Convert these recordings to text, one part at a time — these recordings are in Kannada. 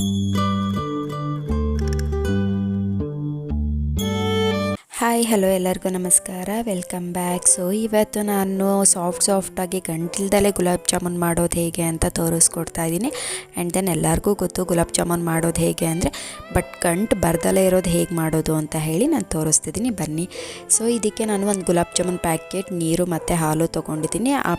Thank you. ಹಾಯ್ ಹಲೋ ಎಲ್ಲರಿಗೂ ನಮಸ್ಕಾರ. ವೆಲ್ಕಮ್ ಬ್ಯಾಕ್ ಸೊ ಇವತ್ತು ನಾನು ಸಾಫ್ಟ್ ಸಾಫ್ಟಾಗಿ ಗಂಟಿಲ್ದಲೇ ಗುಲಾಬ್ ಜಾಮೂನ್ ಮಾಡೋದು ಹೇಗೆ ಅಂತ ತೋರಿಸ್ಕೊಡ್ತಾ ಇದ್ದೀನಿ. ಆ್ಯಂಡ್ ದೆನ್ ಎಲ್ಲರಿಗೂ ಗೊತ್ತು ಗುಲಾಬ್ ಜಾಮೂನ್ ಮಾಡೋದು ಹೇಗೆ ಅಂದರೆ ಬಟ್ ಗಂಟು ಬರ್ದಲೇ ಇರೋದು ಹೇಗೆ ಮಾಡೋದು ಅಂತ ಹೇಳಿ ನಾನು ತೋರಿಸ್ತಿದ್ದೀನಿ. ಬನ್ನಿ. ಸೊ ಇದಕ್ಕೆ ನಾನು ಒಂದು ಗುಲಾಬ್ ಜಾಮೂನ್ ಪ್ಯಾಕೆಟ್ ನೀರು ಮತ್ತು ಹಾಲು ತೊಗೊಂಡಿದ್ದೀನಿ. ಆ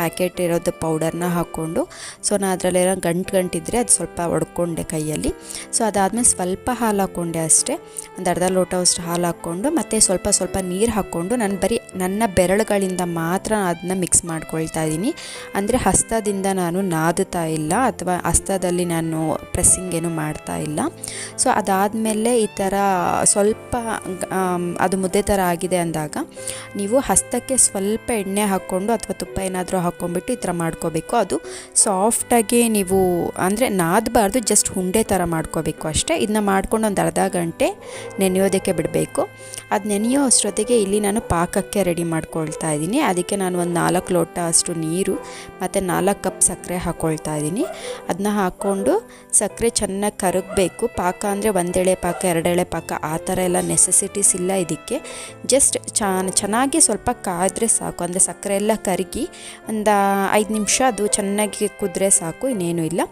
ಪ್ಯಾಕೆಟ್ ಇರೋದು ಪೌಡರ್ನ ಹಾಕ್ಕೊಂಡು ಸೊ ನಾನು ಅದರಲ್ಲಿರೋ ಗಂಟು ಗಂಟಿದ್ರೆ ಅದು ಸ್ವಲ್ಪ ಒಡ್ಕೊಂಡೆ ಕೈಯಲ್ಲಿ. ಸೊ ಅದಾದಮೇಲೆ ಸ್ವಲ್ಪ ಹಾಲು ಹಾಕ್ಕೊಂಡೆ ಅಷ್ಟೇ. ಒಂದು ಅರ್ಧ ಲೋಟ ಅಷ್ಟು ಹಾಲು ಹಾಕ್ಕೊಂಡು ಮತ್ತು ಸ್ವಲ್ಪ ಸ್ವಲ್ಪ ನೀರು ಹಾಕ್ಕೊಂಡು ನಾನು ಬರೀ ನನ್ನ ಬೆರಳುಗಳಿಂದ ಮಾತ್ರ ಅದನ್ನ ಮಿಕ್ಸ್ ಮಾಡ್ಕೊಳ್ತಾ ಇದ್ದೀನಿ ಅಂದರೆ ಹಸ್ತದಿಂದ ನಾನು ನಾದುತ್ತಾ ಇಲ್ಲ ಅಥವಾ ಹಸ್ತದಲ್ಲಿ ನಾನು ಪ್ರೆಸ್ಸಿಂಗ್ ಏನು ಮಾಡ್ತಾ ಇಲ್ಲ. ಸೊ ಅದಾದಮೇಲೆ ಈ ಥರ ಸ್ವಲ್ಪ ಅದು ಮುದ್ದೆ ಥರ ಆಗಿದೆ ಅಂದಾಗ ನೀವು ಹಸ್ತಕ್ಕೆ ಸ್ವಲ್ಪ ಎಣ್ಣೆ ಹಾಕ್ಕೊಂಡು ಅಥವಾ ತುಪ್ಪ ಏನಾದರೂ ಹಾಕ್ಕೊಂಡ್ಬಿಟ್ಟು ಈ ಥರ ಮಾಡ್ಕೋಬೇಕು. ಅದು ಸಾಫ್ಟಾಗಿ ನೀವು ಅಂದರೆ ನಾದಬಾರ್ದು ಜಸ್ಟ್ ಹುಂಡೆ ಥರ ಮಾಡ್ಕೋಬೇಕು ಅಷ್ಟೇ. ಇದನ್ನ ಮಾಡ್ಕೊಂಡು ಒಂದು ಅರ್ಧ ಗಂಟೆ ನೆನೆಯೋದಕ್ಕೆ ಬಿಡಬೇಕು. ಅದು ನೆನೆಯೋ ಅಷ್ಟೊತ್ತಿಗೆ ಇಲ್ಲಿ ನಾನು ಪಾಕಕ್ಕೆ ರೆಡಿ ಮಾಡ್ಕೊಳ್ತಾ ಇದ್ದೀನಿ. ಅದಕ್ಕೆ ನಾನು ಒಂದು ನಾಲ್ಕು ಲೋಟ ಅಷ್ಟು ನೀರು ಮತ್ತು ನಾಲ್ಕು ಕಪ್ ಸಕ್ಕರೆ ಹಾಕ್ಕೊಳ್ತಾ ಇದ್ದೀನಿ. ಅದನ್ನ ಹಾಕ್ಕೊಂಡು ಸಕ್ಕರೆ ಚೆನ್ನಾಗಿ ಕರಗಬೇಕು. ಪಾಕ ಅಂದರೆ ಒಂದೆಳೆ ಪಾಕ, ಎರಡೆಳೆ ಪಾಕ, ಆ ಥರ ಎಲ್ಲ ನೆಸೆಸಿಟೀಸ್ ಇಲ್ಲ ಇದಕ್ಕೆ. ಜಸ್ಟ್ ಚೆನ್ನಾಗಿ ಸ್ವಲ್ಪ ಕಾದರೆ ಸಾಕು. ಅಂದರೆ ಸಕ್ಕರೆ ಎಲ್ಲ ಕರಗಿ ಒಂದು ಐದು ನಿಮಿಷ ಅದು ಚೆನ್ನಾಗಿ ಕುದ್ರೆ ಸಾಕು, ಇನ್ನೇನು ಇಲ್ಲ.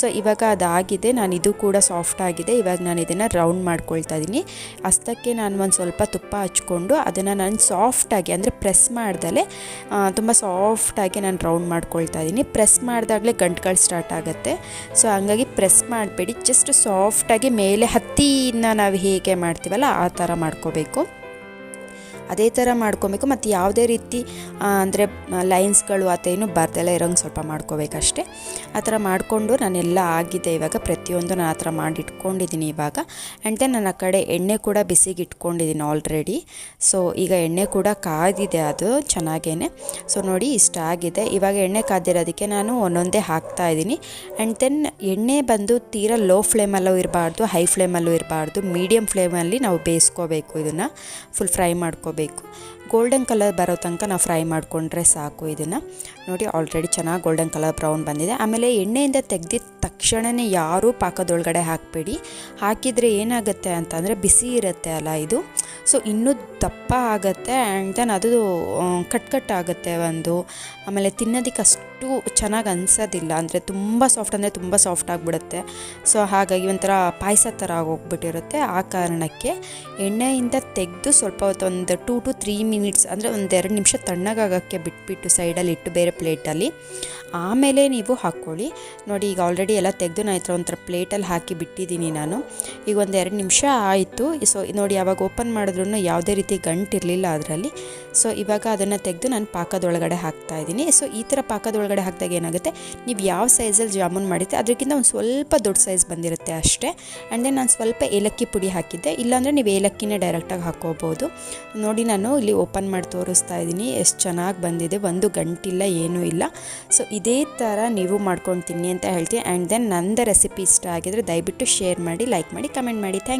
ಸೊ ಇವಾಗ ಅದಾಗಿದೆ. ನಾನು ಇದು ಕೂಡ ಸಾಫ್ಟ್ ಆಗಿದೆ. ಇವಾಗ ನಾನು ಇದನ್ನು ರೌಂಡ್ ಮಾಡ್ಕೊಳ್ತಾ ಇದ್ದೀನಿ. ಅಷ್ಟಕ್ಕೆ ನಾನು ಒಂದು ಸ್ವಲ್ಪ ತುಪ್ಪ ಹಚ್ಕೊಂಡು ಅದನ್ನು ನಾನು ಸಾಫ್ಟಾಗಿ ಅಂದರೆ ಪ್ರೆಸ್ ಮಾಡ್ದಲೇ ತುಂಬ ಸಾಫ್ಟಾಗಿ ನಾನು ರೌಂಡ್ ಮಾಡ್ಕೊಳ್ತಾ ಇದ್ದೀನಿ ಪ್ರೆಸ್ ಮಾಡಿದಾಗಲೇ ಗಂಟುಗಳು ಸ್ಟಾರ್ಟ್ ಆಗುತ್ತೆ. ಸೊ ಹಂಗಾಗಿ ಪ್ರೆಸ್ ಮಾಡಬೇಡಿ. ಜಸ್ಟ್ ಸಾಫ್ಟಾಗಿ ಮೇಲೆ ಹತ್ತಿನ ನಾವು ಹೇಗೆ ಮಾಡ್ತೀವಲ್ಲ, ಆ ಥರ ಮಾಡ್ಕೋಬೇಕು. ಅದೇ ಥರ ಮಾಡ್ಕೊಬೇಕು. ಮತ್ತು ಯಾವುದೇ ರೀತಿ ಅಂದರೆ ಲೈನ್ಸ್ಗಳು ಥರ ಏನು ಬರ್ದೆಲ್ಲ ಇರೋಂಗೆ ಸ್ವಲ್ಪ ಮಾಡ್ಕೋಬೇಕಷ್ಟೆ. ಆ ಥರ ಮಾಡಿಕೊಂಡು ನಾನೆಲ್ಲ ಆಗಿದೆ ಇವಾಗ. ಪ್ರತಿಯೊಂದು ನಾನು ಆ ಥರ ಮಾಡಿ ಇಟ್ಕೊಂಡಿದ್ದೀನಿ ಇವಾಗ. ಆ್ಯಂಡ್ ದೆನ್ ನಾನು ಆ ಕಡೆ ಎಣ್ಣೆ ಕೂಡ ಬಿಸಿಗೆ ಇಟ್ಕೊಂಡಿದ್ದೀನಿ ಆಲ್ರೆಡಿ ಸೊ ಈಗ ಎಣ್ಣೆ ಕೂಡ ಕಾದಿದೆ ಅದು ಚೆನ್ನಾಗೇ ಸೊ ನೋಡಿ ಇಷ್ಟ ಆಗಿದೆ. ಇವಾಗ ಎಣ್ಣೆ ಕಾದಿರೋದಕ್ಕೆ ನಾನು ಒಂದೊಂದೇ ಹಾಕ್ತಾ ಇದ್ದೀನಿ. ಆ್ಯಂಡ್ ದೆನ್ ಎಣ್ಣೆ ಬಂದು ತೀರಾ ಲೋ ಫ್ಲೇಮಲ್ಲೂ ಇರಬಾರ್ದು ಹೈ ಫ್ಲೇಮಲ್ಲೂ ಇರಬಾರ್ದು ಮೀಡಿಯಮ್ ಫ್ಲೇಮಲ್ಲಿ ನಾವು ಬೇಯಿಸ್ಕೋಬೇಕು ಇದನ್ನು. ಫುಲ್ ಫ್ರೈ ಮಾಡ್ಕೋಬೇಕು. ಬೇಕು ಗೋಲ್ಡನ್ ಕಲರ್ ಬರೋ ತನಕ ನಾವು ಫ್ರೈ ಮಾಡಿಕೊಂಡ್ರೆ ಸಾಕು ಇದನ್ನು. ನೋಡಿ ಆಲ್ರೆಡಿ ಚೆನ್ನಾಗಿ ಗೋಲ್ಡನ್ ಕಲರ್ ಬ್ರೌನ್ ಬಂದಿದೆ. ಆಮೇಲೆ ಎಣ್ಣೆಯಿಂದ ತೆಗೆದಿದ ತಕ್ಷಣವೇ ಯಾರೂ ಪಾಕದೊಳಗಡೆ ಹಾಕಬೇಡಿ. ಹಾಕಿದರೆ ಏನಾಗುತ್ತೆ ಅಂತಂದರೆ ಬಿಸಿ ಇರುತ್ತೆ ಅಲ್ಲ ಇದು. ಸೊ ಇನ್ನೂ ದಪ್ಪ ಆಗುತ್ತೆ ಆ್ಯಂಡ್ ದೆನ್ ಅದು ಕಟ್ ಕಟ್ ಆಗುತ್ತೆ ಒಂದು. ಆಮೇಲೆ ತಿನ್ನೋದಕ್ಕೆ ಅಷ್ಟು ಚೆನ್ನಾಗಿ ಅನಿಸೋದಿಲ್ಲ. ಅಂದರೆ ತುಂಬ ಸಾಫ್ಟ್ ಅಂದರೆ ತುಂಬ ಸಾಫ್ಟ್ ಆಗಿಬಿಡುತ್ತೆ. ಸೊ ಹಾಗಾಗಿ ಒಂಥರ ಪಾಯಸ ಥರ ಆಗೋಗ್ಬಿಟ್ಟಿರುತ್ತೆ ಆ ಕಾರಣಕ್ಕೆ ಎಣ್ಣೆಯಿಂದ ತೆಗೆದು ಸ್ವಲ್ಪ ಹೊತ್ತು ಒಂದು ಟೂ ಟು ತ್ರೀ ಮಿನಿಟ್ಸ್ ಅಂದರೆ ಒಂದೆರಡು ನಿಮಿಷ ತಣ್ಣಗಾಗೋಕ್ಕೆ ಬಿಟ್ಬಿಟ್ಟು ಸೈಡಲ್ಲಿ ಇಟ್ಟು ಬೇರೆ ಪ್ಲೇಟಲ್ಲಿ ಆಮೇಲೆ ನೀವು ಹಾಕ್ಕೊಳ್ಳಿ. ನೋಡಿ ಈಗ ಆಲ್ರೆಡಿ ಎಲ್ಲ ತೆಗೆದು ನಾನು ಹತ್ರ ಥರ ಒಂಥರ ಪ್ಲೇಟಲ್ಲಿ ಹಾಕಿ ಬಿಟ್ಟಿದ್ದೀನಿ ನಾನು. ಈಗ ಒಂದು ಎರಡು ನಿಮಿಷ ಆಯಿತು. ಸೊ ನೋಡಿ ಯಾವಾಗ ಓಪನ್ ಮಾಡಿದ್ರೂ ಯಾವುದೇ ರೀತಿ ಗಂಟಿರಲಿಲ್ಲ ಅದರಲ್ಲಿ. ಸೊ ಇವಾಗ ಅದನ್ನು ತೆಗೆದು ನಾನು ಪಾಕದೊಳಗಡೆ ಹಾಕ್ತಾ ಇದ್ದೀನಿ. ಸೊ ಈ ಥರ ಪಾಕದೊಳಗಡೆ ಹಾಕಿದಾಗ ಏನಾಗುತ್ತೆ? ನೀವು ಯಾವ ಸೈಜಲ್ಲಿ ಜಾಮೂನ್ ಮಾಡಿದ್ದೆ ಅದಕ್ಕಿಂತ ಒಂದು ಸ್ವಲ್ಪ ದೊಡ್ಡ ಸೈಜ್ ಬಂದಿರುತ್ತೆ ಅಷ್ಟೇ. ಆ್ಯಂಡ್ ದೆನ್ ನಾನು ಸ್ವಲ್ಪ ಏಲಕ್ಕಿ ಪುಡಿ ಹಾಕಿದ್ದೆ. ಇಲ್ಲಾಂದರೆ ನೀವು ಏಲಕ್ಕಿನೇ ಡೈರೆಕ್ಟಾಗಿ ಹಾಕ್ಕೋಬೋದು. ನೋಡಿ ನಾನು ಇಲ್ಲಿ ಓಪನ್ ಮಾಡಿ ತೋರಿಸ್ತಾ ಇದ್ದೀನಿ. ಎಷ್ಟು ಚೆನ್ನಾಗಿ ಬಂದಿದೆ. ಒಂದು ಗಂಟಿಲ್ಲ, ಏನೂ ಇಲ್ಲ. ಸೊ ಇದೇ ಥರ ನೀವು ಮಾಡ್ಕೊಂಡು ತಿನ್ನಿ ಅಂತ ಹೇಳ್ತೀನಿ. ಆ್ಯಂಡ್ ದೆನ್ ನಂದು ರೆಸಿಪಿ ಇಷ್ಟ ಆಗಿದ್ರೆ ದಯವಿಟ್ಟು ಶೇರ್ ಮಾಡಿ ಲೈಕ್ ಮಾಡಿ ಕಮೆಂಟ್ ಮಾಡಿ. ಥ್ಯಾಂಕ್